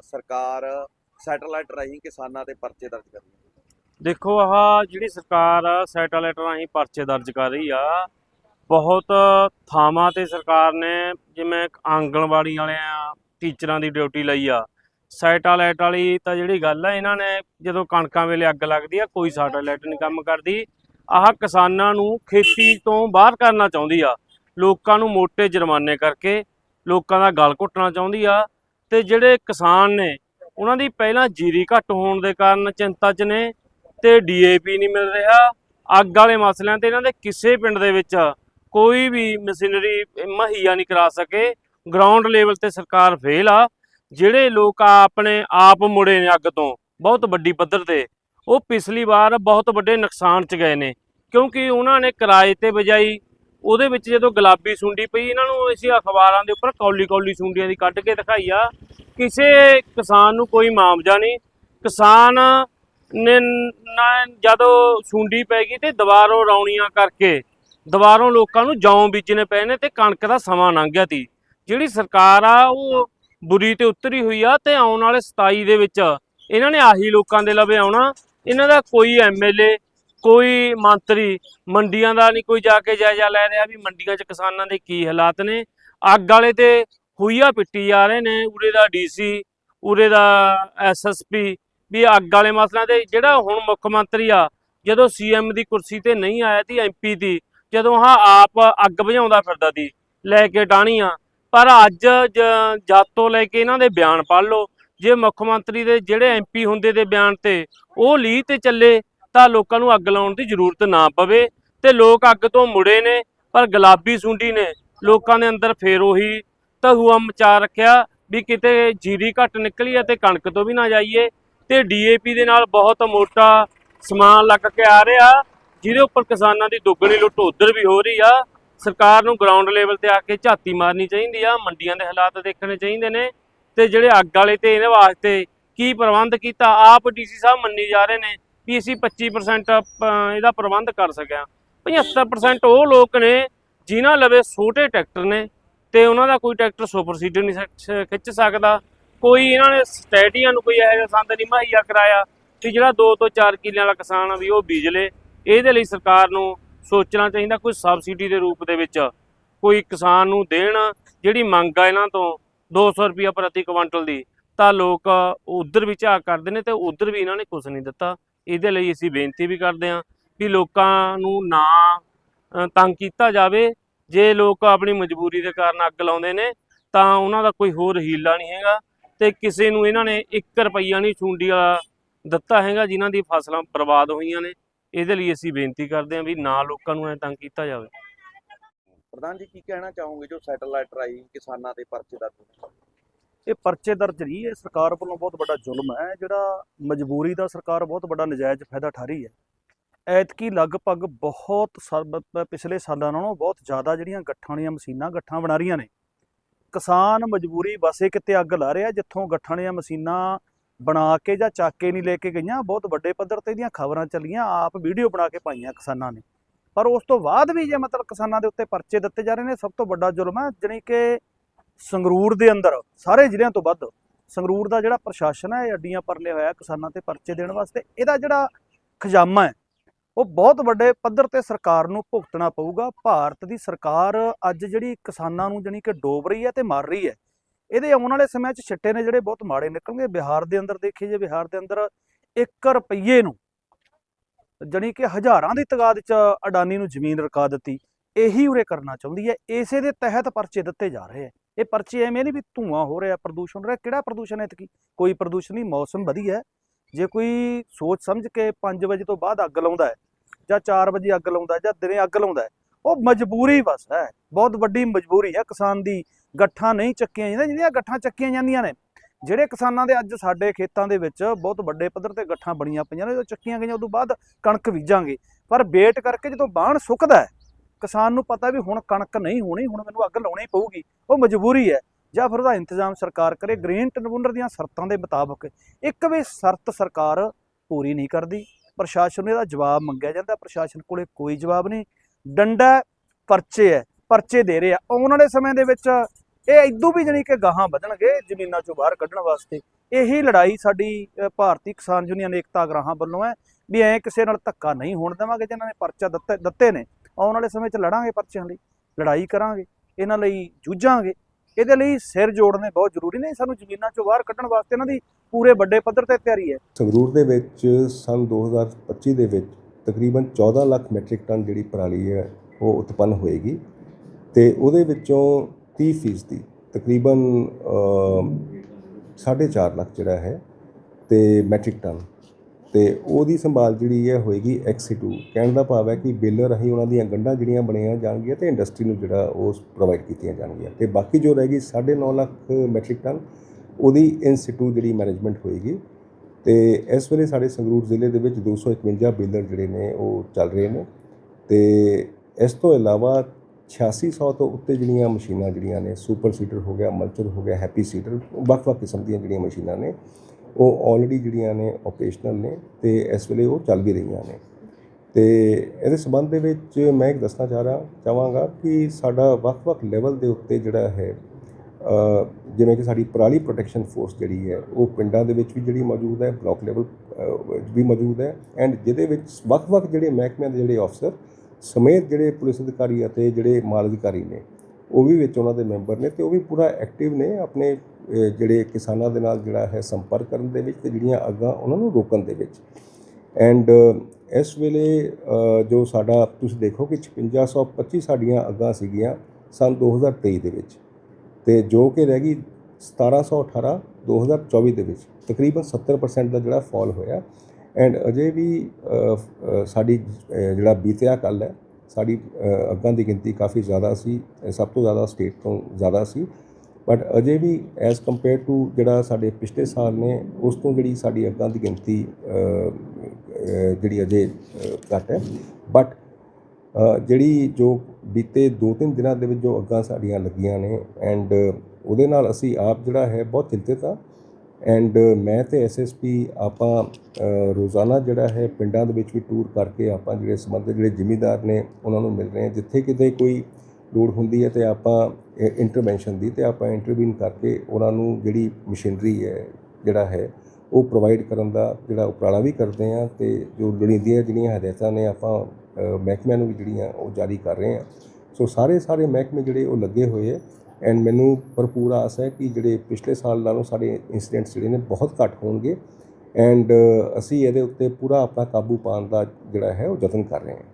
ਸਰਕਾਰ ਸੈਟੇਲਾਈਟ ਰਾਹੀਂ ਕਿਸਾਨਾਂ ਦੇ ਪਰਚੇ ਦਰਜ ਕਰ ਹੈ। ਦੇਖੋ, ਆਹ ਜਿਹੜੀ ਸਰਕਾਰ ਆ ਰਾਹੀਂ ਪਰਚੇ ਦਰਜ ਕਰ ਰਹੀ ਆ, ਬਹੁਤ ਥਾਵਾਂ ਤੇ ਸਰਕਾਰ ਨੇ ਜਿਵੇਂ ਆਂਗਣਵਾੜੀ ਵਾਲਿਆਂ, ਟੀਚਰਾਂ ਦੀ ਡਿਊਟੀ ਲਈ ਆ, ਸੈਟੇਲਾਈਟ ਵਾਲੀ ਤਾਂ ਜਿਹੜੀ ਗੱਲ ਆ, ਇਹਨਾਂ ਨੇ ਜਦੋਂ ਕਣਕਾਂ ਵੇਲੇ ਅੱਗ ਲੱਗਦੀ ਆ, ਕੋਈ ਸੈਟੇਲਾਈਟ ਨਹੀਂ ਕੰਮ ਕਰਦੀ। ਆਹ ਕਿਸਾਨਾਂ ਨੂੰ ਖੇਤੀ ਤੋਂ ਬਾਹਰ ਕਰਨਾ ਚਾਹੁੰਦੀ ਆ, ਲੋਕਾਂ ਨੂੰ ਮੋٹے ਜੁਰਮਾਨੇ ਕਰਕੇ, ਲੋਕਾਂ ਦਾ ਗਲ ਘੁੱਟਣਾ ਚਾਹੁੰਦੀ ਆ ਤੇ ਜਿਹੜੇ ਕਿਸਾਨ ਨੇ, ਉਹਨਾਂ ਦੀ ਪਹਿਲਾਂ ਜੀਰੀ ਘੱਟ ਹੋਣ ਦੇ ਕਾਰਨ ਚਿੰਤਾ 'ਚ ਨੇ ਤੇ ਡੀਏਪੀ ਨਹੀਂ ਮਿਲ ਰਿਹਾ। ਅੱਗ ਵਾਲੇ ਮਸਲਿਆਂ ਤੇ ਇਹਨਾਂ ਦੇ ਕਿਸੇ ਪਿੰਡ ਦੇ ਵਿੱਚ ਕੋਈ ਵੀ ਮਸ਼ੀਨਰੀ, ਮੁਹੱਈਆ ਨਹੀਂ ਕਰਾ ਸਕੇ। ਗਰਾਊਂਡ ਲੈਵਲ ਤੇ ਸਰਕਾਰ ਫੇਲ ਆ। ਜਿਹੜੇ ਲੋਕ ਆਪਣੇ ਆਪ ਮੁੜੇ ਨੇ ਅੱਗ ਤੋਂ, ਬਹੁਤ ਵੱਡੀ ਪੱਧਰ ਤੇ, ਉਹ ਪਿਛਲੀ ਵਾਰ ਬਹੁਤ ਵੱਡੇ ਨੁਕਸਾਨ 'ਚ ਗਏ ਨੇ। ਕਿਉਂਕਿ ਉਹਨਾਂ ਨੇ ਕਿਰਾਏ ਤੇ ਬਜਾਈ ਉਹਦੇ ਵਿੱਚ ਜਦੋਂ ਗੁਲਾਬੀ ਸੁੰਡੀ ਪਈ, ਇਹਨਾਂ ਨੂੰ ਅਸੀਂ ਅਖਬਾਰਾਂ ਦੇ ਉੱਪਰ ਕੌਲੀ ਕੌਲੀ ਸੁੰਡੀਆਂ ਦੀ ਕੱਢ ਕੇ ਦਿਖਾਈ ਆ। ਕਿਸੇ ਕਿਸਾਨ ਨੂੰ ਕੋਈ ਮੁਆਵਜ਼ਾ ਨਹੀਂ। ਕਿਸਾਨ ਨੇ ਨਾ- ਜਦੋਂ ਸੁੰਡੀ ਪੈ ਗਈ ਤੇ ਦੁਬਾਰੋਂ ਰੌਣੀਆਂ ਕਰਕੇ ਦੁਬਾਰੋਂ ਲੋਕਾਂ ਨੂੰ ਜੌਂ ਬੀਜਣੇ ਪਏ ਨੇ ਤੇ ਕਣਕ ਦਾ ਸਮਾਂ ਲੰਘ ਗਿਆ ਤੀ। ਜਿਹੜੀ ਸਰਕਾਰ ਆ, ਉਹ ਬੁਰੀ ਤੇ ਉਤਰੀ ਹੋਈ ਆ ਤੇ ਆਉਣ ਵਾਲੇ 27 ਦੇ ਵਿੱਚ ਇਹਨਾਂ ਨੇ ਆਹੀ ਲੋਕਾਂ ਦੇ ਲਵੇ ਆਉਣਾ। ਇਹਨਾਂ ਦਾ ਕੋਈ ਐਮਐਲਏ ਕੋਈ ਮੰਤਰੀ ਮੰਡੀਆਂ ਦਾ ਨਹੀਂ ਕੋਈ ਜਾ ਕੇ ਜਾਇਜ਼ਾ ਲੈ ਰਿਹਾ ਵੀ ਮੰਡੀਆਂ 'ਚ ਕਿਸਾਨਾਂ ਦੇ ਕੀ ਹਾਲਾਤ ਨੇ। ਅੱਗ ਵਾਲੇ ਤੇ ਹੁਈਆ ਪਿੱਟੀ ਜਾ ਰਹੇ ਨੇ, ਉਰੇ ਦਾ ਡੀਸੀ, ਉਰੇ ਦਾ ਐਸਐਸਪੀ ਵੀ ਅੱਗ ਵਾਲੇ ਮਸਲਿਆਂ ਤੇ ਜਿਹੜਾ ਹੁਣ ਮੁੱਖ ਮੰਤਰੀ ਆ, ਜਦੋਂ ਸੀਐਮ ਦੀ ਕੁਰਸੀ ਤੇ ਨਹੀਂ ਆਇਆ ਤੀ ਐਮਪੀ ਦੀ, ਜਦੋਂ ਹਾਂ ਆਪ ਅੱਗ ਬੁਝਾਉਂਦਾ ਫਿਰਦਾ ਸੀ, ਲੈ ਕੇ ਟਾਹਣੀਆਂ। ਪਰ ਅੱਜ ਜ- ਜਦ ਤੋਂ ਲੈ ਕੇ ਇਹਨਾਂ ਦੇ ਬਿਆਨ ਪੜ੍ਹ ਲਓ, ਜੇ ਮੁੱਖ ਮੰਤਰੀ ਦੇ ਜਿਹੜੇ ਐਮਪੀ ਹੁੰਦੇ ਦੇ ਬਿਆਨ ਤੇ ਉਹ ਲੀਹ ਤੇ ਚੱਲੇ ਤਾਂ ਲੋਕਾਂ ਨੂੰ ਅੱਗ ਲਾਉਣ ਦੀ ਜ਼ਰੂਰਤ ਨਾ ਪਵੇ ਤੇ ਲੋਕ ਅੱਗ ਤੋਂ ਮੁੜੇ ਨੇ, ਪਰ ਗੁਲਾਬੀ ਸੁੰਡੀ ਨੇ। ਲੋਕਾਂ ਦੇ ਅੰਦਰ ਫੇਰ ਉਹੀ ਤਹੂਆ ਮਚਾ ਰੱਖਿਆ ਵੀ ਕਿਤੇ ਜੀਰੀ ਘੱਟ ਨਿਕਲੀ ਹੈ ਤੇ ਕਣਕ ਤੋਂ ਵੀ ਨਾ ਜਾਈਏ। ਤੇ ਡੀਏਪੀ ਦੇ ਨਾਲ ਬਹੁਤ ਮੋਟਾ ਸਮਾਨ ਲੱਗ ਕੇ ਆ ਰਿਹਾ, ਜਿਹਦੇ ਉੱਪਰ ਕਿਸਾਨਾਂ ਦੀ ਦੁੱਗਣੀ ਲੁੱਟ ਉਧਰ ਵੀ ਹੋ ਰਹੀ ਆ। ਸਰਕਾਰ ਨੂੰ ਗਰਾਊਂਡ ਲੈਵਲ ਤੇ ਆ ਕੇ ਝਾਤੀ ਮਾਰਨੀ ਚਾਹੀਦੀ ਆ, ਮੰਡੀਆਂ ਦੇ ਹਾਲਾਤ ਦੇਖਣੇ ਚਾਹੀਦੇ ਨੇ। ਤੇ ਜਿਹੜੇ ਅੱਗ ਵਾਲੇ ਤੇ ਇਹਨਾਂ ਵਾਸਤੇ ਕੀ ਪ੍ਰਬੰਧ ਕੀਤਾ, ਆਪ ਡੀਸੀ ਸਾਹਿਬ ਮੰਨੀ ਜਾ ਰਹੇ ਨੇ। ਵੀ ਅਸੀਂ 25% ਇਹਦਾ ਪ੍ਰਬੰਧ ਕਰ ਸਕਿਆ। 75% ਉਹ ਲੋਕ ਨੇ ਜਿਨ੍ਹਾਂ ਲਵੇ ਛੋਟੇ ਟਰੈਕਟਰ ਨੇ ਤੇ ਉਹਨਾਂ ਦਾ ਕੋਈ ਟਰੈਕਟਰ ਸੁਪਰ ਸੀਡਰ ਨਹੀਂ ਖਿੱਚ ਸਕਦਾ। ਕੋਈ ਇਹਨਾਂ ਨੇ ਸਟੈਟੀਆਂ ਨੂੰ ਕੋਈ ਇਹੋ ਜਿਹਾ ਸੰਦ ਨਹੀਂ ਮੁਹੱਈਆ ਕਰਾਇਆ ਕਿ ਜਿਹੜਾ 2 ਤੋਂ 4 ਕਿੱਲਿਆਂ ਵਾਲਾ ਕਿਸਾਨ ਆ ਵੀ ਉਹ ਬੀਜ ਲੇ। ਇਹਦੇ ਲਈ ਸਰਕਾਰ ਨੂੰ ਸੋਚਣਾ ਚਾਹੀਦਾ ਕੋਈ ਸਬਸਿਡੀ ਦੇ ਰੂਪ ਦੇ ਵਿੱਚ ਕੋਈ ਕਿਸਾਨ ਨੂੰ ਦੇਣ। ਜਿਹੜੀ ਮੰਗ ਆ ਇਹਨਾਂ ਤੋਂ 200 ਰੁਪਿਆ ਪ੍ਰਤੀ ਕੁਇੰਟਲ ਦੀ ਤਾਂ ਲੋਕ ਉਧਰ ਵੀ ਝਾਕ ਕਰਦੇ ਨੇ ਤੇ ਉਧਰ ਵੀ ਇਹਨਾਂ ਨੇ ਕੁਝ ਨਹੀਂ ਦਿੱਤਾ। ਇਹਦੇ ਲਈ ਅਸੀਂ ਬੇਨਤੀ ਵੀ ਕਰਦੇ ਹਾਂ ਵੀ ਲੋਕਾਂ ਨੂੰ ਨਾ ਤੰਗ ਕੀਤਾ ਜਾਵੇ। ਜੇ ਲੋਕ ਆਪਣੀ ਮਜਬੂਰੀ ਦੇ ਕਾਰਨ ਅੱਗ ਲਾਉਂਦੇ ਨੇ, ਤਾਂ ਉਹਨਾਂ ਦਾ ਕੋਈ ਹੋਰ ਹੀਲਾ ਨਹੀਂ ਹੈਗਾ ਤੇ ਕਿਸੇ ਨੂੰ ਇਹਨਾਂ ਨੇ 1 ਰੁਪਈਆ ਨਹੀਂ ਛੁੰਡੀ ਵਾਲਾ ਦਿੱਤਾ ਹੈਗਾ ਜਿਨ੍ਹਾਂ ਦੀ ਫਸਲਾਂ ਬਰਬਾਦ ਹੋਈਆਂ ਨੇ। ਇਹਦੇ ਲਈ ਅਸੀਂ ਬੇਨਤੀ ਕਰਦੇ ਹਾਂ ਵੀ ਨਾ ਲੋਕਾਂ ਨੂੰ ਐ ਤੰਗ ਕੀਤਾ ਜਾਵੇ। ਪ੍ਰਧਾਨ ਜੀ, ਕੀ ਕਹਿਣਾ ਚਾਹੋਗੇ ਜੋ ਸੈਟੇਲਾਈਟ ਰਾਹੀਂ ਕਿਸਾਨਾਂ ਦੇ ਪਰਚੇ ਦਰਜ ਇਹ ਪਰਚੇ ਦਰਜ ਨਹੀਂ, ਇਹ ਸਰਕਾਰ ਵੱਲੋਂ ਬਹੁਤ ਵੱਡਾ ਜ਼ੁਲਮ ਹੈ, ਜਿਹੜਾ ਮਜਬੂਰੀ ਦਾ ਸਰਕਾਰ ਬਹੁਤ ਵੱਡਾ ਨਜਾਇਜ਼ ਫਾਇਦਾ ਠਾ ਰਹੀ ਹੈ। ਐਤਕੀ ਲਗਭਗ ਬਹੁਤ ਸਾਲ- ਪਿਛਲੇ ਸਾਲਾਂ ਨਾਲੋਂ ਬਹੁਤ ਜ਼ਿਆਦਾ ਜਿਹੜੀਆਂ ਗੱਠਾਂ ਵਾਲੀਆਂ ਮਸ਼ੀਨਾਂ ਗੱਠਾਂ ਬਣਾ ਰਹੀਆਂ ਨੇ। ਕਿਸਾਨ ਮਜਬੂਰੀ ਬਸੇ ਕਿਤੇ ਅੱਗ ਲਾ ਰਿਹਾ, ਜਿੱਥੋਂ ਗੱਠਾਂ ਵਾਲੀਆਂ ਮਸ਼ੀਨਾਂ ਬਣਾ ਕੇ ਜਾਂ ਚੱਕ ਕੇ ਨਹੀਂ ਲੈ ਕੇ ਗਈਆਂ, ਬਹੁਤ ਵੱਡੇ ਪੱਧਰ ਤੇ ਇਹਦੀਆਂ ਖਬਰਾਂ ਚੱਲੀਆਂ, ਆਪ ਵੀਡੀਓ ਬਣਾ ਕੇ ਪਾਈਆਂ ਕਿਸਾਨਾਂ ਨੇ। ਪਰ ਉਸ ਤੋਂ ਬਾਅਦ ਵੀ ਜੇ ਮਤਲਬ ਕਿਸਾਨਾਂ ਦੇ ਉੱਤੇ ਪਰਚੇ ਦਿੱਤੇ ਜਾ ਰਹੇ ਨੇ, ਸਭ ਤੋਂ ਵੱਡਾ ਜ਼ੁਲਮ ਹੈ, ਜਾਣੀ ਕਿ ਸੰਗਰੂਰ ਦੇ ਅੰਦਰ, ਸਾਰੇ ਜ਼ਿਲ੍ਹਿਆਂ ਤੋਂ ਵੱਧ, ਸੰਗਰੂਰ ਦਾ ਜਿਹੜਾ ਪ੍ਰਸ਼ਾਸਨ ਹੈ, ਇਹ ਅੱਡੀਆਂ ਪਰਲੇ ਹੋਇਆ ਕਿਸਾਨਾਂ ਤੇ ਪਰਚੇ ਦੇਣ ਵਾਸਤੇ, ਇਹਦਾ ਜਿਹੜਾ ਖਜਾਮਾ ਹੈ, ਉਹ ਬਹੁਤ ਵੱਡੇ ਪੱਧਰ ਤੇ ਸਰਕਾਰ ਨੂੰ ਭੁਗਤਣਾ ਪਊਗਾ। ਭਾਰਤ ਦੀ ਸਰਕਾਰ ਅੱਜ ਜਿਹੜੀ ਕਿਸਾਨਾਂ ਨੂੰ ਜਾਣੀ ਕਿ ਡੋਬ ਰਹੀ ਹੈ ਤੇ ਮਾਰ ਰਹੀ ਹੈ। ਇਹਦੇ ਆਉਣ ਵਾਲੇ ਸਮੇਂ 'ਚ ਛਿੱਟੇ ਨੇ ਜਿਹੜੇ ਬਹੁਤ ਮਾੜੇ ਨਿਕਲਣਗੇ। ਬਿਹਾਰ ਦੇ ਅੰਦਰ ਦੇਖੀਏ ਜੇ ਬਿਹਾਰ ਦੇ ਅੰਦਰ 1 ਰੁਪਈਏ ਨੂੰ ਜਾਣੀ ਕਿ ਹਜ਼ਾਰਾਂ ਦੀ ਤਾਦਾਦ 'ਚ ਅਡਾਨੀ ਨੂੰ ਜ਼ਮੀਨ ਰਕਾ ਦਿੱਤੀ, ਇਹੀ ਉਰੇ ਕਰਨਾ ਚਾਹੁੰਦੀ ਹੈ। ਇਸੇ ਦੇ ਤਹਿਤ ਪਰਚੇ ਦਿੱਤੇ ਜਾ ਰਹੇ ਹੈ। ਇਹ ਪਰਚੇ ਐਵੇਂ ਨਹੀਂ ਵੀ ਧੂਆਂ ਹੋ ਰਿਹਾ, ਪ੍ਰਦੂਸ਼ਣ ਹੋ ਰਿਹਾ, ਕਿਹੜਾ ਪ੍ਰਦੂਸ਼ਣ ਹੈ ਇਤਕੀ? ਕੋਈ ਪ੍ਰਦੂਸ਼ਣ ਨਹੀਂ, ਮੌਸਮ ਵਧੀਆ ਹੈ। ਜੇ ਕੋਈ ਸੋਚ ਸਮਝ ਕੇ 5 ਵਜੇ ਤੋਂ ਬਾਅਦ ਅੱਗ ਲਾਉਂਦਾ ਹੈ, ਜਾਂ 4 ਵਜੇ ਅੱਗ ਲਾਉਂਦਾ ਜਾਂ ਦਿਨੇ ਅੱਗ ਲਾਉਂਦਾ ਉਹ ਮਜਬੂਰੀ ਬਸ ਹੈ। ਬਹੁਤ ਵੱਡੀ ਮਜਬੂਰੀ ਹੈ। ਕਿਸਾਨ ਦੀ ਗੱਠਾਂ ਨਹੀਂ ਚੱਕੀਆਂ ਜਾਂਦੀਆਂ, ਜਿਹੜੀਆਂ ਗੱਠਾਂ ਚੱਕੀਆਂ ਜਾਂਦੀਆਂ ਨੇ, ਜਿਹੜੇ ਕਿਸਾਨਾਂ ਦੇ ਅੱਜ ਸਾਡੇ ਖੇਤਾਂ ਦੇ ਵਿੱਚ ਬਹੁਤ ਵੱਡੇ ਪੱਧਰ ਤੇ ਗੱਠਾਂ ਬਣੀਆਂ ਪਈਆਂ ਨੇ, ਉਹ ਚੱਕੀਆਂ ਗਈਆਂ, ਉਦੋਂ ਬਾਅਦ ਕਣਕ ਬੀਜਾਂਗੇ। ਪਰ ਵੇਟ ਕਰਕੇ ਜਦੋਂ ਬਾਣ ਸੁੱਕਦਾ ਹੈ ਕਿਸਾਨ ਨੂੰ ਪਤਾ ਵੀ ਹੁਣ ਕਣਕ ਨਹੀਂ ਹੋਣੀ, ਹੁਣ ਮੈਨੂੰ ਅੱਗ ਲਾਉਣੀ ਪਊਗੀ, ਉਹ ਮਜਬੂਰੀ ਹੈ। ਜਾਂ ਫਿਰ ਉਹਦਾ ਇੰਤਜ਼ਾਮ ਸਰਕਾਰ ਕਰੇ, ਗ੍ਰੀਨ ਟ੍ਰਿਬਿਊਨਲ ਦੀਆਂ ਸ਼ਰਤਾਂ ਦੇ ਮੁਤਾਬਕ ਇੱਕ ਵੀ ਸ਼ਰਤ ਸਰਕਾਰ ਪੂਰੀ ਨਹੀਂ ਕਰਦੀ। ਪ੍ਰਸ਼ਾਸਨ ਨੂੰ ਇਹਦਾ ਜਵਾਬ ਮੰਗਿਆ ਜਾਂਦਾ, ਪ੍ਰਸ਼ਾਸਨ ਕੋਲੇ ਕੋਈ ਜਵਾਬ ਨਹੀਂ। ਡੰਡਾ ਪਰਚੇ ਹੈ, ਪਰਚੇ ਦੇ ਰਹੇ ਆ। ਆਉਣ ਵਾਲੇ ਸਮੇਂ ਦੇ ਵਿੱਚ ਇਹ ਇਦੋਂ ਵੀ ਜਾਣੀ ਕਿ ਗਾਹਾਂ ਵਧਣਗੇ ਜ਼ਮੀਨਾਂ ਚੋਂ ਬਾਹਰ ਕੱਢਣ ਵਾਸਤੇ। ਇਹੀ ਲੜਾਈ ਸਾਡੀ ਭਾਰਤੀ ਕਿਸਾਨ ਯੂਨੀਅਨ ਏਕਤਾ ਗਰਾਹਾਂ ਵੱਲੋਂ ਹੈ, ਵੀ ਐ ਕਿਸੇ ਨਾਲ ਧੱਕਾ ਨਹੀਂ ਹੋਣ ਦੇਵਾਂਗੇ, ਜਿਨ੍ਹਾਂ ਨੇ ਪਰਚਾ ਦਿੱਤੇ ਦਿੱਤੇ ਨੇ। ਆਉਣ ਵਾਲੇ ਸਮੇਂ 'ਚ ਲੜਾਂਗੇ ਪਰਚਿਆਂ ਲਈ ਲੜਾਈ ਕਰਾਂਗੇ ਇਹਨਾਂ ਲਈ ਜੂਝਾਂਗੇ ਇਹਦੇ ਲਈ ਸਿਰ ਜੋੜਨੇ ਬਹੁਤ ਜ਼ਰੂਰੀ ਨੇ ਸਾਨੂੰ ਜ਼ਮੀਨਾਂ ਚੋਂ ਬਾਹਰ ਕੱਢਣ ਵਾਸਤੇ ਇਹਨਾਂ ਦੀ ਪੂਰੇ ਵੱਡੇ ਪੱਧਰ ਤੇ ਤਿਆਰੀ ਹੈ। ਸੰਗਰੂਰ ਦੇ ਵਿੱਚ ਸੰਨ 2025 ਦੇ ਵਿੱਚ ਤਕਰੀਬਨ 14 ਲੱਖ ਮੈਟ੍ਰਿਕ ਟਨ ਜਿਹੜੀ ਪਰਾਲੀ ਹੈ ਉਹ ਉਤਪੰਨ ਹੋਏਗੀ ਤੇ ਉਹਦੇ ਵਿੱਚੋਂ 30 ਫੀਸਦੀ ਤਕਰੀਬਨ ਅ, 4.5 ਲੱਖ ਜਿਹੜਾ ਹੈ ਤੇ ਮੈਟ੍ਰਿਕ ਟਨ ਤੇ ਉਹਦੀ ਸੰਭਾਲ ਜਿਹੜੀ ਹੈ ਹੋਏਗੀ ਐਕਸੀ2 ਕਹਿਣ ਦਾ ਭਾਵ ਹੈ ਕਿ ਬੇਲਰ ਰਾਹੀਂ ਉਹਨਾਂ ਦੀਆਂ ਗੰਢਾਂ ਜਿਹੜੀਆਂ ਬਣੀਆਂ ਜਾਣਗੀਆਂ ਤੇ ਇੰਡਸਟਰੀ ਨੂੰ ਜਿਹੜਾ ਉਹ ਪ੍ਰੋਵਾਈਡ ਕੀਤੀਆਂ ਜਾਣਗੀਆਂ। ਤੇ ਬਾਕੀ ਜੋ ਰਹਿ ਗਈ 9.5 ਲੱਖ ਮੈਟ੍ਰਿਕ ਟਨ ਉਹਦੀ ਇਨ ਜਿਹੜੀ ਮੈਨੇਜਮੈਂਟ ਹੋਏਗੀ। ਤੇ ਇਸ ਵੇਲੇ ਸਾਡੇ ਸੰਗਰੂਰ ਜ਼ਿਲ੍ਹੇ ਦੇ ਵਿੱਚ 251 ਬੇਲਰ ਜਿਹੜੇ ਨੇ ਉਹ ਚੱਲ ਰਹੇ ਨੇ। ਤੇ ਇਸ ਤੋਂ ਇਲਾਵਾ 8600 ਤੋਂ ਉੱਤੇ ਜਿਹੜੀਆਂ ਮਸ਼ੀਨਾਂ ਜਿਹੜੀਆਂ ਨੇ ਸੁਪਰ ਸੀਡਰ ਹੋ ਗਿਆ ਮਲਚਰ ਹੋ ਗਿਆ ਹੈਪੀ ਸੀਡਰ ਵੱਖ-ਵੱਖ ਕਿਸਮ ਦੀਆਂ ਜਿਹੜੀਆਂ ਮਸ਼ੀਨਾਂ ਨੇ ਉਹ ਆਲਰੇਡੀ ਜਿਹੜੀਆਂ ਨੇ ਆਪਰੇਸ਼ਨਲ ਨੇ ਤੇ ਇਸ ਵੇਲੇ ਉਹ ਚੱਲ ਵੀ ਰਹੀਆਂ ਨੇ। ਤੇ ਇਹਦੇ ਸੰਬੰਧ ਦੇ ਵਿੱਚ ਮੈਂ ਇੱਕ ਦੱਸਣਾ ਚਾਹ ਰਿਹਾ, ਚਾਹਾਂਗਾ ਕਿ ਸਾਡਾ ਵੱਖ-ਵੱਖ ਲੈਵਲ ਦੇ ਉੱਤੇ ਜਿਹੜਾ ਹੈ ਜਿਵੇਂ ਕਿ ਸਾਡੀ ਪਰਾਲੀ ਪ੍ਰੋਟੈਕਸ਼ਨ ਫੋਰਸ ਜਿਹੜੀ ਹੈ, ਉਹ ਪਿੰਡਾਂ ਦੇ ਵਿੱਚ ਵੀ ਜਿਹੜੀ ਮੌਜੂਦ ਹੈ ਬਲਾਕ ਲੈਵਲ ਵੀ ਮੌਜੂਦ ਹੈ ਐਂਡ ਜਿਹਦੇ ਵਿੱਚ ਵੱਖ-ਵੱਖ ਜਿਹੜੇ ਮਹਿਕਮਿਆਂ ਦੇ ਜਿਹੜੇ ਅਫਸਰ ਸਮੇਤ ਜਿਹੜੇ ਪੁਲਿਸ ਅਧਿਕਾਰੀ ਅਤੇ ਜਿਹੜੇ ਮਾਲ ਅਧਿਕਾਰੀ ਨੇ ਉਹ ਵੀ ਵਿੱਚ ਉਹਨਾਂ ਦੇ ਮੈਂਬਰ ਨੇ ਤੇ ਉਹ ਵੀ ਪੂਰਾ ਐਕਟਿਵ ਨੇ ਆਪਣੇ ਜਿਹੜੇ ਕਿਸਾਨਾਂ ਦੇ ਨਾਲ ਜਿਹੜਾ ਹੈ ਸੰਪਰਕ ਕਰਨ ਦੇ ਵਿੱਚ ਤੇ ਜਿਹੜੀਆਂ ਅੱਗਾਂ ਉਹਨਾਂ ਨੂੰ ਰੋਕਣ ਦੇ ਵਿੱਚ। ਐਂਡ ਇਸ ਵੇਲੇ ਜੋ ਸਾਡਾ, ਤੁਸੀਂ ਦੇਖੋ ਕਿ 5625 ਸਾਡੀਆਂ ਅੱਗਾਂ ਸੀਗੀਆਂ ਸਨ 2023 ਦੇ ਵਿੱਚ ਤੇ ਜੋ ਕਿ ਰਹਿ ਗਈ 1718 2024 ਦੇ ਵਿੱਚ, ਤਕਰੀਬਨ 70% ਦਾ ਜਿਹੜਾ ਫਾਲ ਹੋਇਆ। ਐਂਡ ਅਜੇ ਵੀ ਸਾਡੀ ਜਿਹੜਾ ਬੀਤਿਆ ਕੱਲ ਹੈ ਸਾਡੀ ਅੱਗਾਂ ਦੀ ਗਿਣਤੀ ਕਾਫੀ ਜ਼ਿਆਦਾ ਸੀ ਸਭ ਤੋਂ ਜ਼ਿਆਦਾ ਸਟੇਟ ਤੋਂ ਜ਼ਿਆਦਾ ਸੀ। ਬਟ ਅਜੇ ਵੀ ਐਸ ਕੰਪੇਅਰ ਟੂ ਜਿਹੜਾ ਸਾਡੇ ਪਿਛਲੇ ਸਾਲ ਨੇ, ਉਸ ਤੋਂ ਜਿਹੜੀ ਸਾਡੀ ਅੱਗਾਂ ਦੀ ਗਿਣਤੀ ਜਿਹੜੀ ਅਜੇ ਘੱਟ ਹੈ। ਬਟ ਜਿਹੜੀ ਜੋ ਬੀਤੇ 2-3 ਦਿਨਾਂ ਦੇ ਵਿੱਚ ਜੋ ਅੱਗਾਂ ਸਾਡੀਆਂ ਲੱਗੀਆਂ ਨੇ ਐਂਡ ਉਹਦੇ ਨਾਲ ਅਸੀਂ ਆਪ ਜਿਹੜਾ ਹੈ ਬਹੁਤ ਚਿੰਤਿਤ ਆ ਐਂਡ uh, ਮੈਂ ਤੇ ਐਸਐਸਪੀ ਆਪਾਂ ਰੋਜ਼ਾਨਾ ਜਿਹੜਾ ਹੈ ਪਿੰਡਾਂ ਦੇ ਵਿੱਚ ਵੀ ਟੂਰ ਕਰਕੇ ਆਪਾਂ ਜਿਹੜੇ ਸੰਬੰਧਿਤ ਜਿਹੜੇ ਜ਼ਿਮੀਦਾਰ ਨੇ ਉਹਨਾਂ ਨੂੰ ਮਿਲ ਰਹੇ ਹਾਂ। ਜਿੱਥੇ ਕਿਤੇ ਕੋਈ ਲੋੜ ਹੁੰਦੀ ਹੈ ਤੇ ਆਪਾਂ ਇੰਟਰਵੈਂਸ਼ਨ ਦੀ ਤੇ ਆਪਾਂ ਇੰਟਰਵੀਨ ਕਰਕੇ ਉਹਨਾਂ ਨੂੰ ਜਿਹੜੀ ਮਸ਼ੀਨਰੀ ਹੈ, ਜਿਹੜਾ ਹੈ, ਉਹ ਪ੍ਰੋਵਾਈਡ ਕਰਨ ਦਾ ਜਿਹੜਾ ਉਪਰਾਲਾ ਵੀ ਕਰਦੇ ਹਾਂ ਤੇ ਜੋ ਲੋੜੀਂਦੀਆਂ ਜਿਹੜੀਆਂ ਹਦਾਇਤਾਂ ਨੇ ਆਪਾਂ ਮਹਿਕਮਿਆਂ ਨੂੰ ਵੀ ਜਿਹੜੀਆਂ ਉਹ ਜਾਰੀ ਕਰ ਰਹੇ ਹਾਂ। ਸੋ ਸਾਰੇ ਸਾਰੇ ਮਹਿਕਮੇ ਜਿਹੜੇ ਉਹ ਲੱਗੇ ਹੋਏ ਹੈ। ਐਂਡ ਮੈਨੂੰ ਭਰਪੂਰ ਆਸ ਹੈ ਕਿ ਜਿਹੜੇ ਪਿਛਲੇ ਸਾਲ ਨਾਲੋਂ ਸਾਡੇ ਇਨਸੀਡੈਂਟਸ ਜਿਹੜੇ ਨੇ ਬਹੁਤ ਘੱਟ ਹੋਣਗੇ। ਐਂਡ ਅਸੀਂ ਇਹਦੇ ਉੱਤੇ ਪੂਰਾ ਆਪਣਾ ਕਾਬੂ ਪਾਉਣ ਦਾ ਜਿਹੜਾ ਹੈ ਉਹ ਯਤਨ ਕਰ ਰਹੇ ਹਾਂ।